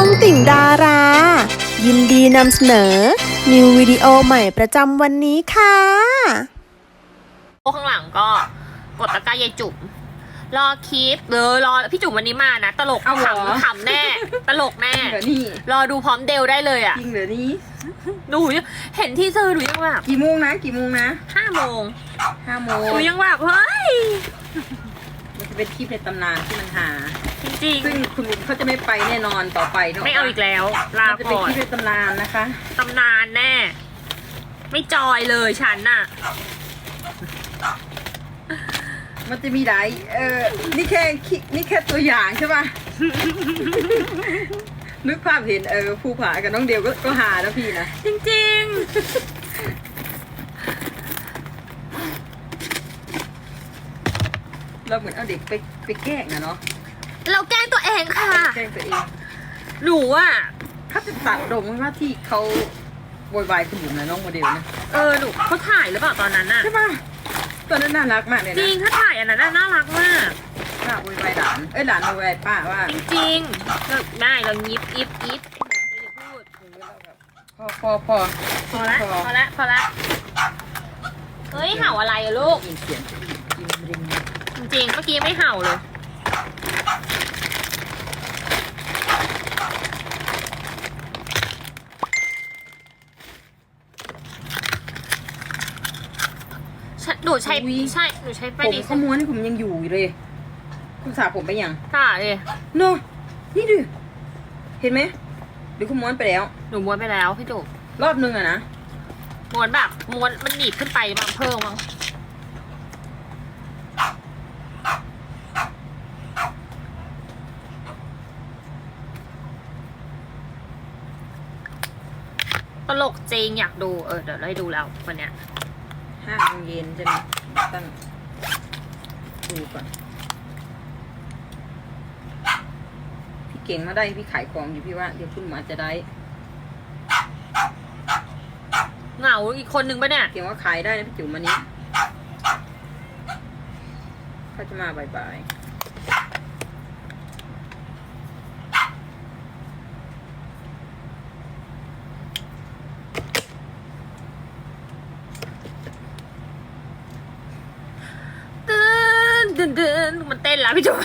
องติ่งดารา ยินดีนำเสนอ นิววิดีโอใหม่ประจำวันนี้ค่ะข้างหลังก็กดตะกร้ายายจุ๋มรอคลิปเออรอพี่จุ๋มวันนี้มานะ ตลกเอาเหรอขำขำแน่ ตลกแน่จริงเหรอนี่รอดูพร้อมเดลได้เลยอะจริงเหรอนี่หนูยังเห็นที่เซอร์หนูยังแบบกี่โมงนะ กี่โมงนะห้าโมงห้าโมงหนูยังแบบเฮ้ยมัน จะเป็นคลิปในตำนานที่มันหา จริงซึ่งคุณบุ๋มเขาจะไม่ไปแน่นอนต่อไปนะๆ ไม่เอาอีกแล้ว ลามันจะเป็นก่อคนลิปในตำนานนะคะ ตำนานแน่ ไม่จอยเลยฉันน่ะ มันจะมีหลายเออนี่แค่คินี่แค่ตัวอย่างใช่ป่ะ นึกภาพเห็นเออภูผากับน้องเดียวก็ก็หาแล้วพี่นะ จริง เราเหมือนเอาเด็กไปไปแกล้งนะเนาะๆเราแกล้งตัวเองค่ะแกล้งตัวเองหนูอะเขาจะตัดดงว่าที่เขาโวยวายคุณบุ๋มนะน้องโมเดลนะเออหนูเขาถ่ายหรือเปล่าตอนนั้นน่ะใช่ป่ะตอนนั้นน่ารักมากเลยจนะริงถ้าถ่ายอันนั้นน่ะน่ารักมากป้าโวยวายหลานเอ้ยหลานโวยวายป้าว่าจริงๆเราได้เรายิบยิบยิบเราอย่าพูดพอพอพอพอละพอละพอละเฮ้ยเห่าอะไรอะลูก ยินเสียงยินริงจ ริงๆ เมื่อกี้ไม่เห่าเลย ฉันหนูใช้ใช่หนูใช้ไปผมดิขม้วนนี่ผมยังอยู่อยู่เลย คุณสาผมไปยังค่ะเลยเนาะนี่ดิเห็นไหมหรือคุณม้วนไปแล้ว หนูม้วนไปแล้วพี่จุกรอบนึงอะนะม้วนแบบม้วนมันหนีบขึ้นไปบางเพิ่มมั้ง ตลกจริงอยากดู เออเดี๋ยวเราให้ดูแล้ววันเนี้ยห้าโมงเย็นใช่ไหมตั้งดูก่อน พี่เก่งมาได้พี่ขายของอยู่พี่ว่า เดี๋ยวคุณหมาจะได้เหงาอีกคนนึงปะเนี่ย เก่งว่าขายได้นะพี่จุ๋มวันนี้เขาจะมาบ่ายๆ เดินเดินเดิน มันเต้นแล้วพี่จุ๊บ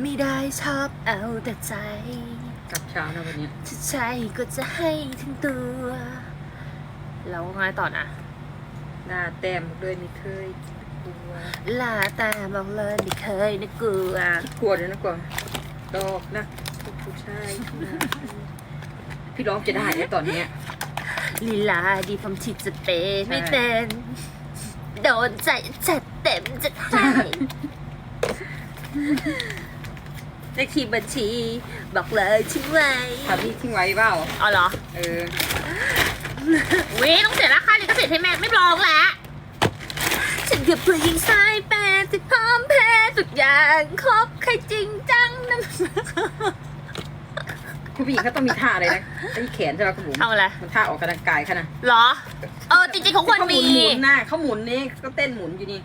ไม่ได้ชอบเอาแต่ใจ กลับเช้านะวันเนี้ยถ้าใช่ก็จะให้ทั้งตัวแล้วไงต่อนะหน้าแต้มด้วยไม่เคยกลัวลาตาบอกเลยไม่เคยนึกกลัวกลัวเลยนะกว่าดอกนะผู้ชายพี่ร้องจะได้แล้วตอนเนี้ย ลีลาดีพร้อมที่จะเป็นไม่เป็น โดนใจจัดเต็มจะให้ เลขที่บัญชี บอกเลยทิ้งไว้ทำนี่ทิ้งไว้เปล่าอ๋อเหรอเออวิต้องเสียราคาลิขสิทธิ์ให้แม่ไม่ร้องแล้วฉันคือผู้หญิงสายแปดที่พร้อมแพ้ทุกอย่างคบใครจริงจังนะคุณ ผู้หญิงเขาต้องมีท่าอะไรนะไอ้แขนใช่ไหมคุณบุ๋มเอาอะไรมันท่าออกกำลังกายค่ะนะเหรอ เออจริงๆเขาควรเขาหมีมุนหมุนหน้าเขาหมุนนี่ก็เต้นหมุนอยู่นี่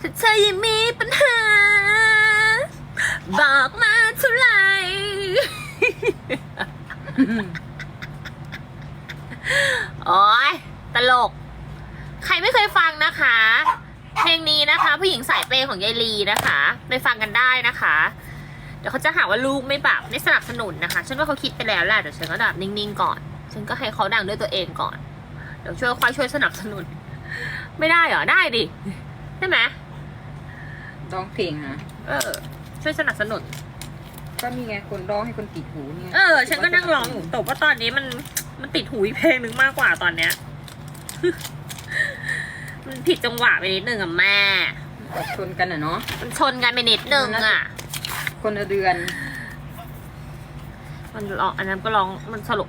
ถ้าเธอยังมีปัญหา บอกมาเท่าไหร่โอ้ยตลก ใครไม่เคยฟังนะคะ เพลงนี้นะคะ ผู้หญิงสายเปย์ของยายลีนะคะไปฟังกันได้นะคะ เดี๋ยวเขาจะหาว่าลูกไม่แบบไม่สนับสนุนนะคะ ฉันว่าเขาคิดไปแล้วแหละแต่ฉันก็แบบนิ่งๆก่อน ฉันก็ให้เขาดังด้วยตัวเองก่อน เดี๋ยวช่วยค่อยช่วยสนับสนุน ไม่ได้เหรอได้ดิใช่ไหมร้องเพลงฮะเออ ช่วยสนับสนุน ก็มีไงคนร้องให้คนติดหูนี่ไงเออ ฉันก็นั่งร้องอยู่แต่ว่าตอนนี้มันมันติดหูอีกเพลงหนึ่งมากกว่าตอนเนี้ย มันผิดจังหวะไปนิดนึงอะแม่ ชนกันอะเนาะ มันชนกันไปนิดนึงอะคนละเดือน มันร้องอันนั้นก็ร้องมันสรุป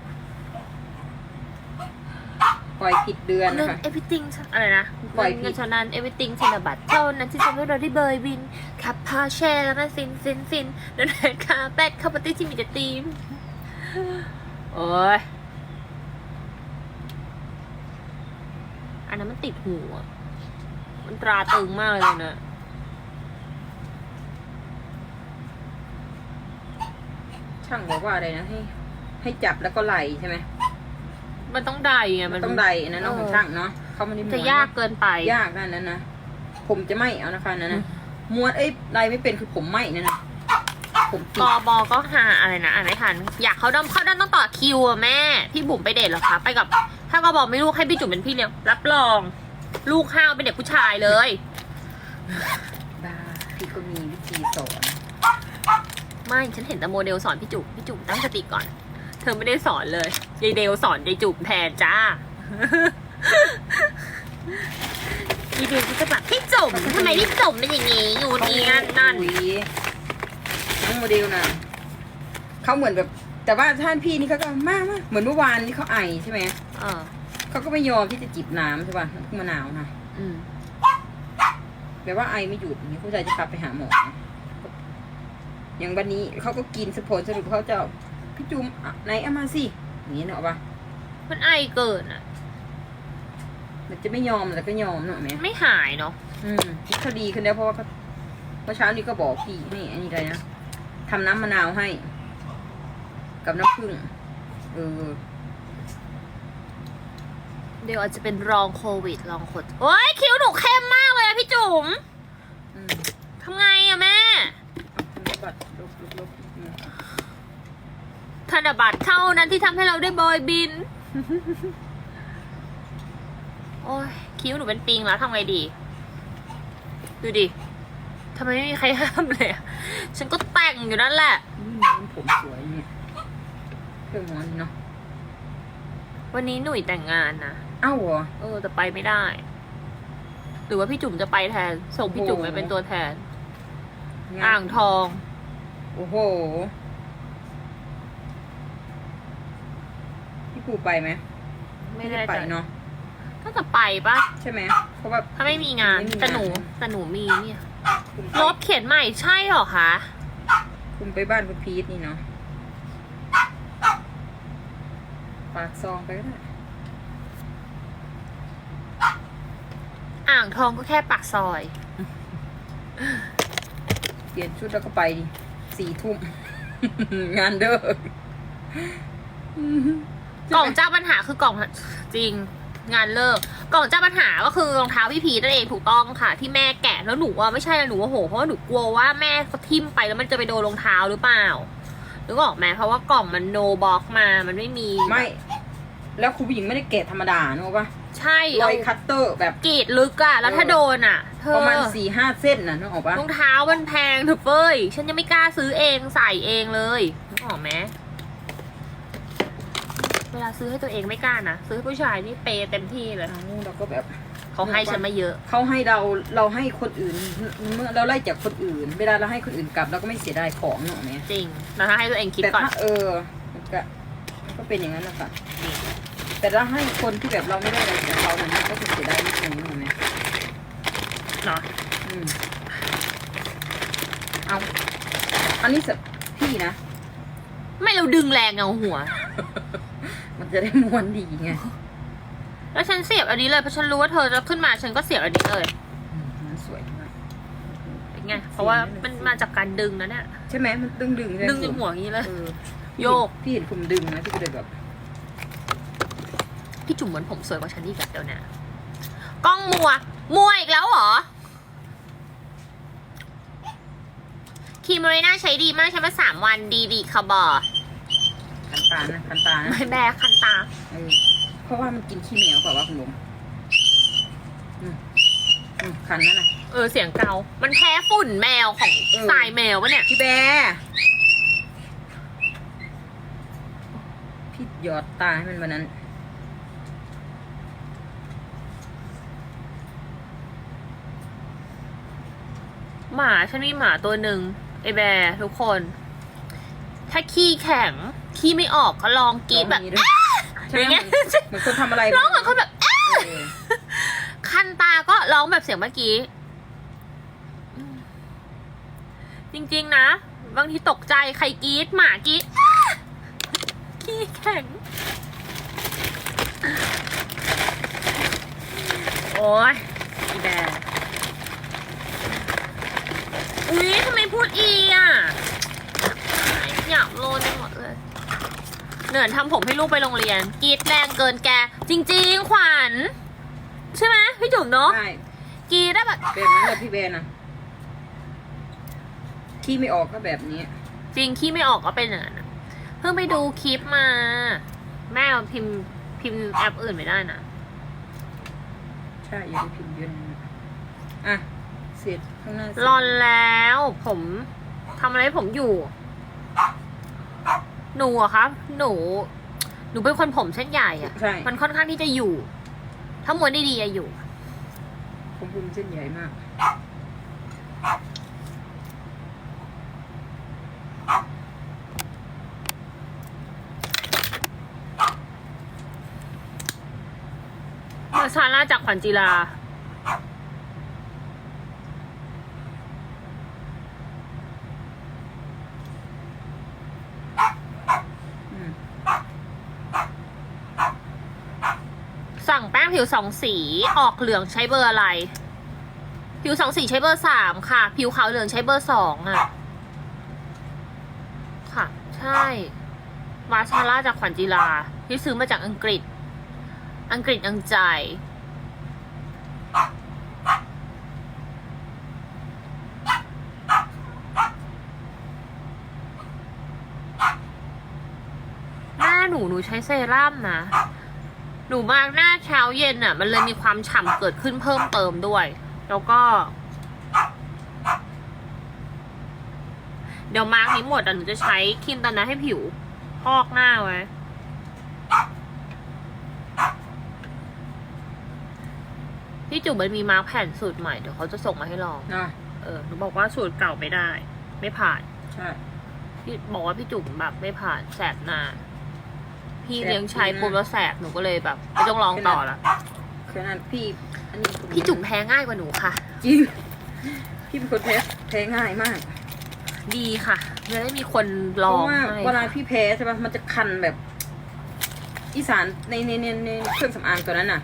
ปล่อยผิดเดือนเรื่องนะคะ everything อะไรนะปล่อยผิด เงินเท่านั้น everything ธนบัตรเท่านั้นที่ทำให้เราได้เบยบินขับพาแช่แล้วก็ฟินฟินฟินเดินเดินคาแปดเข้าปาร์ตี้ที่มีแต่ธีมโอ้ย อันนั้นมันติดหูอ่มันตราตึงมากเลยนะ ช่างบอกว่าอะไรนะ ให้ ให้จับแล้วก็ไหลใช่ไหมมันต้องได้ไงมันต้องได้นะน้องของช่างเนาะเขาไม่ได้จะยากเกินไป ยากนั่นนั่นนะผมจะไม่เอานะคะนั่นนะม้วนเอ้ยไดไม่เป็นคือผมไม่นั่นนะผมกอบอก็หาอะไรนะอ่านไม่ทัน อยากเขาด้อมเข้าด้านต้องต่อคิวอะแม่ พี่บุ๋มไปเดทเหรอคะ ไปกับถ้ากบไม่ลูกให้พี่จุ๋มเป็นพี่เลี้ยงรับรอง ลูกห้าวเป็นเด็กผู้ชายเลย บ้าพี่ก็มีวิธีสอนไม่ฉันเห็นแต่โมเดลสอนพี่จุ๋มพี่จุ๋มตั้งสติก่อน เธอไม่ได้สอนเลยยายเดลสอนยายจุ๋มแทนจ้ายายเดลก็จะแบบพี่จุ๋มทำไมพี่จุ๋มเป็นอย่างนี้อยู่นี่นั่นนั่นอุ๊ยน้องโมเดลนะเขาเหมือนแบบ แต่ว่าท่านพี่นี่เขาก็มากมากเหมือนเมื่อวานที่เขาไอใช่ไหมเออเขาก็ไม่ยอมที่จะจิบน้ำใช่ป่ะน้ำมะนาวนะอืมแบบว่าไอไม่หยุดอย่างนี้ผู้ชายจะพาไปหาหมอนะอย่างวันนี้เขาก็กินสผลสรุปเขาจะพี่จุ๋มอะไหนเอามาสิอย่างนี้เนาะปะมันไอเกินอะ มันจะไม่ยอมแล้วก็ยอมเนาะแม่ไม่หายเนาะอืมเขาดีขึ้นแล้วเพราะว่าเขาเมื่อเช้านี้ก็บอกพี่นี่อันนี้อะไรนะทำน้ำมะนาวให้ กับน้ำผึ้งเออ เดี๋ยวอาจจะเป็นรองโควิดรองโควิดโอ้ยคิ้วหนูเข้มมากเลยอะพี่จุ๋มอืมทำไงอะแม่เอาบัตรลบลบลบอืมธนบัตรเท่านั้นที่ทำให้เราได้บอยบิน โอ้ยคิ้วหนูเป็นปิงแล้วทำไงดี ดูดิทำไมไม่มีใครห้ามเลยอะฉันก็แต่งอยู่นั่นแหละนี่มันผมสวยเนี่ยเครื่องม้อนเนาะวันนี้หนุ่ยแต่งงานนะเอ้าเหรอ เออแต่ไปไม่ได้ หรือว่าพี่จุ๋มจะไปแทน ส่งพี่จุ๋มโอ้ไปโห เป็นตัวแทนงนอ่างทอง โอ้โห พี่ปูไปไหมไม่ได้ไปไปเนาะก็จะไปปะใช่ไหมเพราะว่าถ้าไม่มีงาน ไม่มีงาน แต่หนูแต่หนูมีเนี่ยคุณไปรถเขียนใหม่ใช่เหรอคะ คุณไปบ้านคุณพีทนี่เนาะปากซองไปก็ได้างทองก็แค่ปากซอย เปลี่ยนชุดแล้วก็ไปดิสี่ทุ่ม งานเด้อกล่องเจ้าปัญหาคือกล่องจริง งานเลิก กล่องเจ้าปัญหาก็คือรองเท้าพี่พีนั่นเองถูกต้องค่ะ ที่แม่แกะแล้วหนูว่าไม่ใช่นะหนูว่าโหเพราะว่าหนูกลัวว่าแม่เขาทิ่มไปแล้วมันจะไปโดนรองเท้าหรือเปล่านึกออกไหมเพราะว่ากล่องมันโนบ็อกมามันไม่มีไม่ แล้วคุณผู้หญิงไม่ได้แกะธรรมดาเนอะปะ ใช่รเราอยคัตเตอร์แบบ กรีดลึกอะแล้วถ้าโดนอะเธอประมาณสี่ห้าเส้นน่ะนึกออกปะรองเท้ามันแพงเถอะเฟ้ย ฉันยังไม่กล้าซื้อเองใส่เองเลยนึกออกไหมเวลาซื้อให้ตัวเองไม่กล้านะ ซื้อให้ผู้ชายนี่เปย์เต็มที่เลยเอาเราก็แบบ เขาให้ฉันมาเยอะ เขาให้เราเราให้คนอื่นเมื่อเราไล่จากคนอื่น เวลาเราให้คนอื่นกลับเราก็ไม่เสียดายของเนอะไหมจริงแล้วถ้าให้ตัวเองคิดแต่ก่อน ถ้าเออมันก็มันก็เป็นอย่างนั้นแหละค่ะ แต่ถ้าให้คนที่แบบเราไม่ได้อะไรจากเขาเนี่ยมันก็จะเสียดายนิดนึงเนอะไหมเนาะอืมเอาอันนี้สำพี่นะ ไม่เราดึงแรงเงาหัว มันจะได้ม้วนดีไง แล้วฉันเสียบอันนี้เลยเพราะฉันรู้ว่าเธอจะขึ้นมาฉันก็เสียบอันนี้เลยอืมมันสวยมากเป็นไงเพราะว่ามันมาจากการดึงนะเนี่ยใช่ไหมมันดึงดึงๆใช่ไหมดึงจนหัวอย่างนี้เลยเออโยก พี่เห็นผมดึงนะพี่ก็เลยแบบ พี่จุ๋มเหมือนผมสวยกว่าฉันอีกอะเดี๋ยวนะกล้องมัว มัวอีกแล้วเหรอครีมโมเรน่าใช้ดีมากใช้มาสามวันดีดีค่ะบอคันตานะคันตานะไม่แบกคันตาเออเพราะว่ามันกินขี้เหนียวกว่าว่าคุณลุงอืมอืมคันนั่นน่ะ เออเสียงเกา มันแพ้ฝุ่นแมวของเออ ทรายแมวปะเนี่ย พี่แบร์พี่หยอดตาให้มันวันนั้น หมาฉันมีหมาตัวหนึ่งไอแบร์ทุกคน ถ้าขี้แข็งขี้ไม่ออกก็ลองกรีดแบบร้องอย่างนี้ด้วยใช่ไหมอย่างเงี้ยเหมือนคนทำอะไรร้องเหมือนคนแบบเออคันตาก็ร้องแบบเสียงเมื่อกี้อืมจริงๆนะ บางทีตกใจใครกรีดหมากรีดอ้าขี้แข็ง โอ้ยอีแบร์อุ๊ยทำไม พูดอีอะอยากโลนจังหวะเหนือนทำผมให้ลูกไปโรงเรียนกรีดแรงเกินแก จริง ๆ ขวัญ ใช่ไหมพี่จุ๋มเนาะใช่กรีดได้แบบแบบนั้นแหละพี่แบนนะขี้ไม่ออกก็แบบนี้ จริงขี้ไม่ออกก็เป็นอย่างนั้นอะเพิ่งไปดูคลิปมา แม่พิมพ์พิมพ์แอปอื่นไม่ได้นะ ใช่อย่าไปพิมพ์เยอะนะอะเสร็จข้างหน้าเสจรอนแล้ว ผมทำอะไรให้ผมอยู่ หนูอะครับ หนู หนูเป็นคนผมเส้นใหญ่อะใช่มันค่อนข้างที่จะอยู่ ถ้าม้วนดีๆอะอยู่ผมภูมิเส้นใหญ่มากมาซาร่าจากขวัญจีลา อืม สั่งแป้ง ผิวสองสีออกเหลืองใช้เบอร์อะไร ผิวสองสีใช้เบอร์สามค่ะ ผิวขาวเหลืองใช้เบอร์สองอะ ค่ะ ใช่มาซาร่าจากขวัญจีลาที่ซื้อมาจากอังกฤษ อังกฤษอังใจ หน้าหนูหนูใช้เซรั่มนะ หนูมาร์กหน้าเช้าเย็นอะ มันเลยมีความฉ่ำเกิดขึ้นเพิ่มเติมด้วย แล้วก็ เดี๋ยวมาร์กนี้หมดอะหนูจะใช้ครีมตอนนั้นให้ผิวพอกหน้าไว้พี่จุ๋มมันมีมาร์กแผ่นสูตรใหม่ เดี๋ยวเขาจะส่งมาให้ลอง นะเออ หนูบอกว่าสูตรเก่าไม่ได้ ไม่ผ่าน ใช่ พี่บอกว่าพี่จุ๋มแบบไม่ผ่านแสบหน้า พี่แสบเลี้ยงใช้หน้าปุ๊บแล้วแสบหนูก็เลยแบบไม่ต้องลองต่อละขนาดพี่อันนี้ผมพี่จุ๋มแพ้ง่ายกว่าหนูค่ะ จริง พี่เป็นคนแพ้แพ้ง่ายมาก ดีค่ะจะได้มีคนลเพองราะว่าให้เวลาพี่แพ้ใช่ปะมันจะคันแบบ อีสานในในในในเครื่องสำอางตัวนั้นน่ะ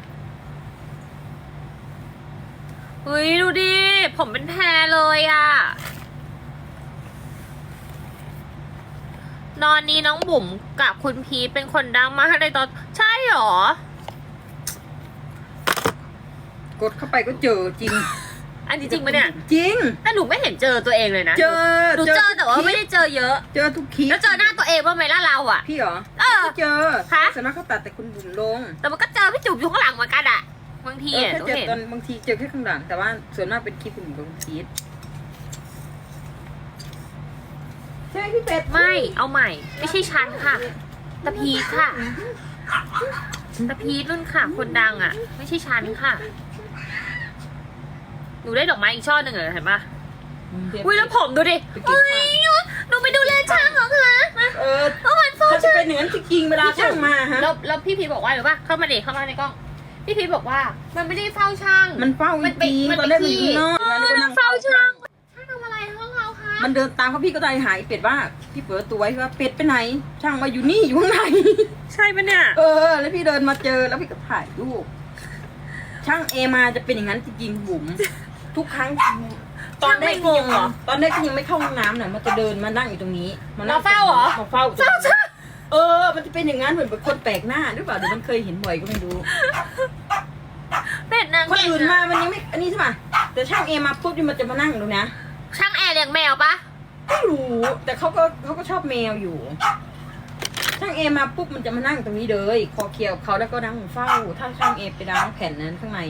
เฮ้ยดูดิ ผมเป็นแพ้เลยอะ นอนนี้น้องบุ๋มกับคุณพีทเป็นคนดังมากในตอน ใช่หรอ กดเข้าไปก็เจอจริง อันนี้จริงปะเนี่ยจริง แต่หนูไม่เห็นเจอตัวเองเลยนะเจอหนูเจอทุกแต่ว่าคลิปไม่ได้เจอเยอะ เจอทุกคลิปแล้วเจอหน้าตัวเองบ้างไหมล่ะเราอะพี่เหรอเออไม่เจอคะส่วนมากเขาตัดแต่คุณบุ๋มลง แต่มันก็เจอพี่จุ๋มอยู่ข้างหลังเหมือนกันอะบางทีเอออะแค่หนูเจอเห็นตอนบางทีเจอแค่ข้างหลังแต่ว่าส่วนมากเป็นคลิปคุณบุ๋มกับคุณพีท ใช่ไหมพี่เป็ดไม่เอาใหม่ ไม่ใช่ฉันค่ะตะพีทค่ะตะพีทรุ่นค่ะ คนดังอะ ไม่ใช่ฉันค่ะหนูได้ดอกไม้อีกช่อหนึ่งเหรอเห็นปะอุ้ยแล้วผมดูดิอุ้ยหนูไปดูแลช่างเหรอคะเออเมื่อวันเฝ้าเขาจะช่างเป็นอย่างนั้นจริงๆเวลาช่างมาฮะแล้วแล้วพี่พีทบอกว่าหรือปะเข้ามาเด็กเข้ามาในกล้องพี่พีทบอกว่า มันไม่ได้เฝ้าช่าง มันเฝ้ามัจนไปริงมันๆตไปอนแรกมันอยู่ขี้ข้างนอกเออแล้วก็นั่งเฝ้าเฝ้าช่าช่าง มันเดินตามเขาพี่ก็ตายหายเป็ดว่าพี่เปิดประตัวไว้ว่าเป็ดไปไหน ช่างมาอยู่นี่อยู่ข้างในใช่ปะเนี่ยเออ แล้วพี่เดินมาเจอแล้วพี่ก็ถ่ายรูปช่างเอมาจะเป็นอย่างนั้นจริงๆบุ๋มทุกครั้งตอนแรกที่ยังช่างไม่งงเหรอตอนแรกที่ยังไม่เข้าห้องน้ำน่ะมันจะเดินมานั่งอยู่ตรงนี้นั่งมาเฝ้าเหรอมาเฝ้าเฝ้าช่างเออ มันจะเป็นอย่างนั้นเหมือนเป็นคนแปลกหน้าหรือเปล่าเดี๋ยวมันเคยเห็นบ่อยก็ไม่รู้เป็ดนางคนเก่งอื่นมามันยังไม่อันนี้ใช่ป่ะแต่ช่างเอมาปุ๊บนี่มันจะมานั่งตรงนี้ช่างแอร์ เลี้ยงแมวปะไม่รู้ แต่เขาก็เขาก็ชอบแมวอยู่ ช่างเอมาปุ๊บมันจะมานั่งตรงนี้เลยคอเคียวเขาแล้วก็นั่งเฝ้า ถ้าช่างเอไปล้างแผ่นนั้นข้างใน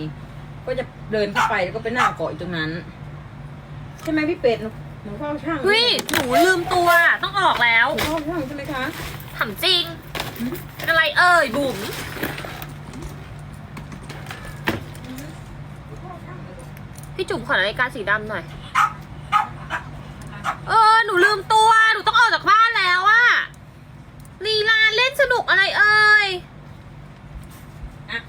ก็จะเดินเข้าไปแล้วก็ไปนั่งเกาะอยู่ตรงนั้น ใช่ไหมพี่เป็ดหนูหนูเฝ้าช่างเฮ้ยหนูลืมตัวต้องออกแล้วหนูเฝ้าช่างใช่ไหมคะถามจริงเป็นอะไรเอ่ยบุ๋มพี่จุ๋มขอนาฬิกาสีดำหน่อย เออ หนูลืมตัว หนูต้องออกจากบ้านแล้วอะลีลาเล่น สนุกอะไรเอ่ยอะ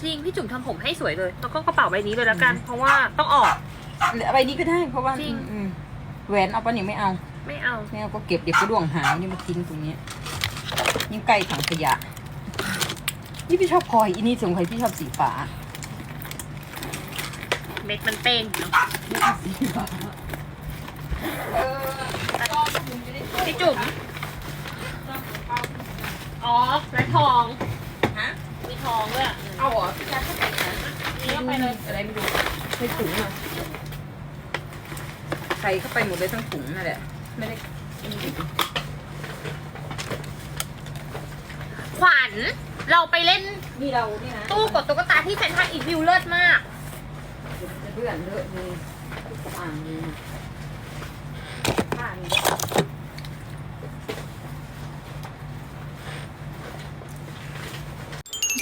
จริงพี่จุ๋มทำผมให้สวยเลย แล้วก็กระเป๋าใบนี้เลยแล้วกัน เพราะว่าต้องออก เหลือใบนี้ก็ได้ เพราะว่าจริง อืมแหวนเอาปะเนี่ยไม่เอา ไม่เอา ไม่เอาก็เก็บเดี๋ยวก็ดวงหายนี่มาทิ้งตรงนี้ยิ่งใกล้ถังขยะ นี่พี่ชอบพลอยอีนี่สงสัยพี่ชอบสีฟ้าเม็ดมันเป้งเนอะเออพี่จุ๋ม อ๋อและทอง ฮะ มีทองด้วยเอาเหรอพี่ชายเข้าไปนะนี่ก็ไปเลย อะไรไม่รู้ในถุงอะใส่เข้าไปหมดเลยทั้งถุงนั่นแหละ ไม่ได้ขวัญเราไปเล่นมีเราเนี่ยนะตู้กดตุ๊กตาที่เซ็นทรัลอีวิวเลิศมากจะเลื่อนเลอะมีทุกอ่างมีผ้ามี